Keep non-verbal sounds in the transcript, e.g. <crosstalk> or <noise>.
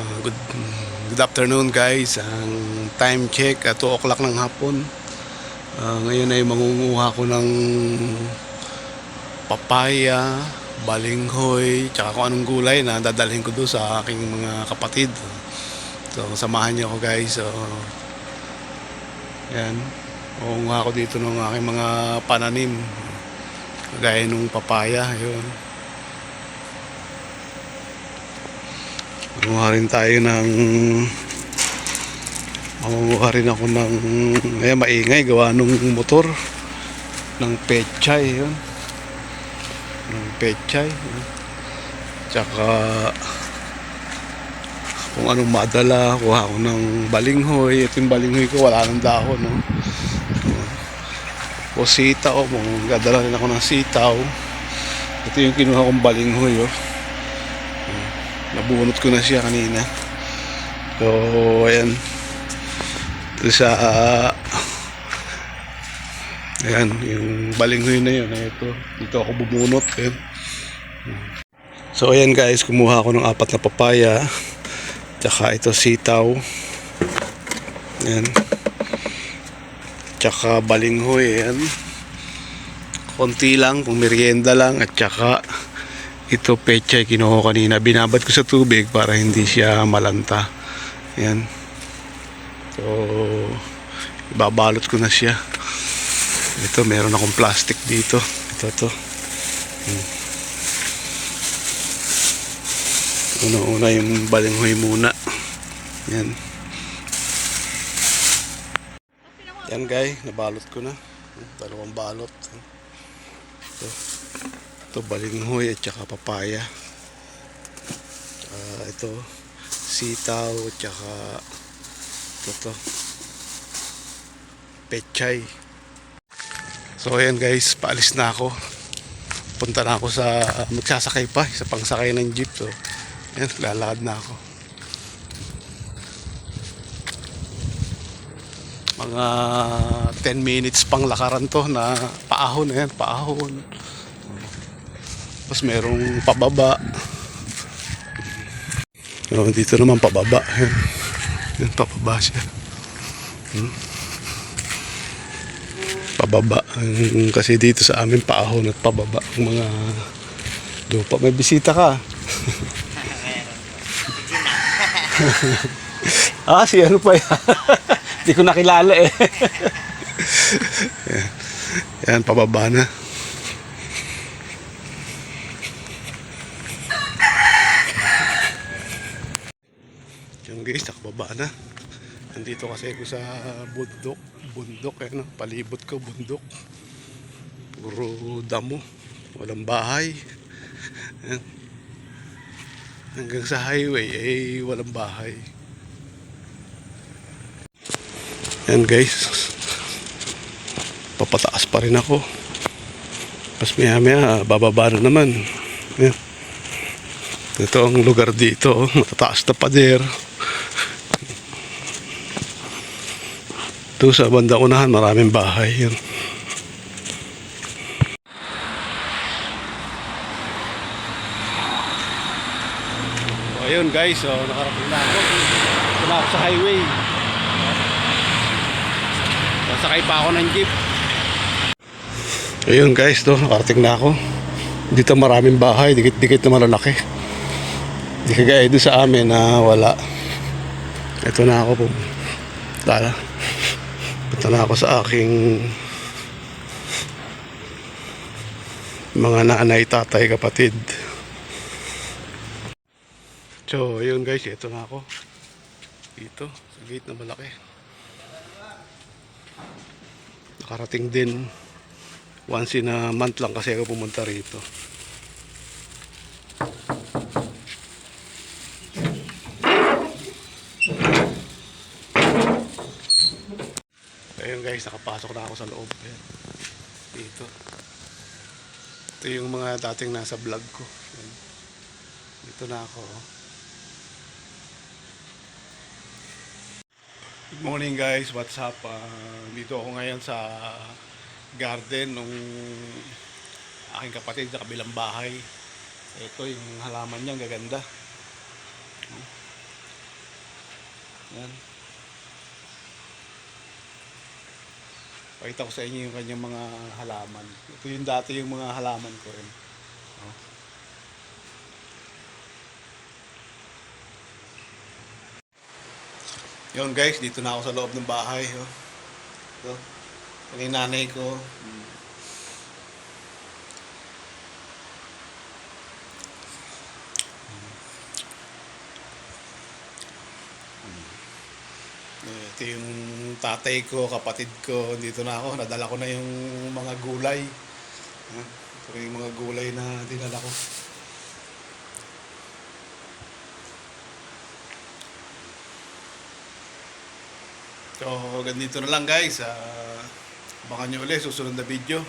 Good, good afternoon guys. Ang time check at 2 o'clock ng hapon. Uh, ngayon ay mangunguha ko ng papaya, balinghoy, tsaka kung anong gulay na dadalhin ko doon sa aking mga kapatid. So samahan niyo ako guys. So, yan. Mangunguha ko dito ng aking mga pananim. Gaya nung papaya. Yun. Mangunguha rin tayo ng Mangunguha rin ako ng eh, maingay gawa nung motor ng pechay yun ng pechay yun. tsaka kung anong madala kuha ako ng balinghoy ito yung balinghoy ko wala nang dahon no? o sitaw kung gadala rin ako ng sitaw ito yung kinuha kong balinghoy oh. Nabunot ko na siya kanina. So, ayan. Ito sa ayan, yung balinghoy na yun. Ito, dito ako bubunot. Ayan. So, ayan guys, kumuha ako ng apat na papaya. Tsaka ito sitaw. Ayan. Tsaka balinghoy. Ayan. Konti lang, kung merienda lang. At tsaka ito pechay kinuha ko kanina. Binabad ko sa tubig para hindi siya malanta. Yan so ibabalot ko na siya. Ito meron akong plastic dito. Ito to Hmm. una una yung balinghoy muna. Yan yan guys nabalot ko na. Dalawang balot. Ito ito balinghoy at saka papaya. Uh, ito sitaw at saka ito to pechay. So ayan guys paalis na ako. Punta na ako sa magsasakay pa sa pangsakay ng jeep. So ayan lalakad na ako. Mga 10 minutes pang lakaran to na paahon ayan paahon tapos merong pababa. Oh, dito naman pababa. Yan. Yan, pababa siya. Hmm. Pababa. Kasi dito sa amin paahon at pababa ang mga lupa. May bisita ka. <laughs> ah, si ano pa yan? <laughs> Hindi ko nakilala eh. <laughs> yan. yan, pababa na. Yan guys, nakababa na. Nandito kasi ako sa bundok. Bundok, eh, no? palibot ko, bundok. Puro damo. Walang bahay. Yan. Hanggang sa highway, eh, walang bahay. Yan guys. Papataas pa rin ako. Tapos maya maya, bababa na naman. Yan. Ito ang lugar dito, oh. matataas na pader. Ito sa banda unahan, maraming bahay. So, ayun guys, so, nakarating na ako. Ito na ako sa highway. Sasakay pa ako ng jeep. Ayun guys, to, nakarating na ako. Dito maraming bahay, dikit-dikit na malalaki. Di kagaya doon sa amin na wala. Ito na ako po. Tala. Ito na ako sa aking mga nanay, tatay, kapatid. So, yun guys, ito na ako. Dito, sa gate na malaki. Nakarating din once in a month lang kasi ako pumunta rito. Ayun guys, nakapasok na ako sa loob. Ayan. Dito. Ito yung mga dating nasa vlog ko. Ayan. Dito na ako. oh. Good morning guys, what's up? Ah, dito ako ngayon sa garden nung aking kapatid sa kabilang bahay. Ito yung halaman niya, gaganda. Yan. Pakita ko sa inyo yung kanyang mga halaman. Ito yung dati yung mga halaman ko rin. Oh. Yun guys, dito na ako sa loob ng bahay. Oh. Ito. Ito yung nanay ko. Mm. Eh, Ito yung tatay ko, kapatid ko, dito na ako. Nadala ko na yung mga gulay. Ito yung mga gulay na dinala ko. So, ganito na lang guys. Uh, abangan nyo ulit susunod na video.